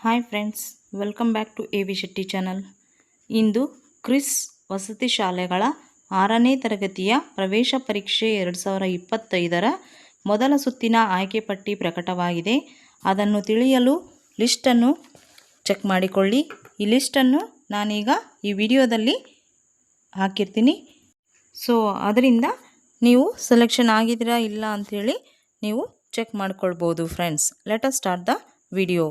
Hi friends welcome back to A V Shetty channel into Chris ವಸತಿ ಶಾಲೆಗಳ ಆರನೇ ತರಗತಿಯ ಪ್ರವೇಶ ಪರೀಕ್ಷೆ ಎರಡು ಸಾವಿರ ಇಪ್ಪತ್ತೈದರ ಮೊದಲ ಸುತ್ತಿನ ಆಯ್ಕೆ ಪಟ್ಟಿ ಪ್ರಕಟವಾಗಿದೆ. ಅದನ್ನು ತಿಳಿಯಲು ಲಿಸ್ಟನ್ನು ಚೆಕ್ ಮಾಡಿಕೊಳ್ಳಿ. ಈ ಲಿಸ್ಟನ್ನು ನಾನೀಗ ಈ ವಿಡಿಯೋದಲ್ಲಿ ಹಾಕಿರ್ತೀನಿ. ಸೊ ಅದರಿಂದ ನೀವು ಸೆಲೆಕ್ಷನ್ ಆಗಿದ್ದೀರಾ ಇಲ್ಲ ಅಂಥೇಳಿ ನೀವು ಚೆಕ್ ಮಾಡ್ಕೊಳ್ಬೋದು friends let us start the video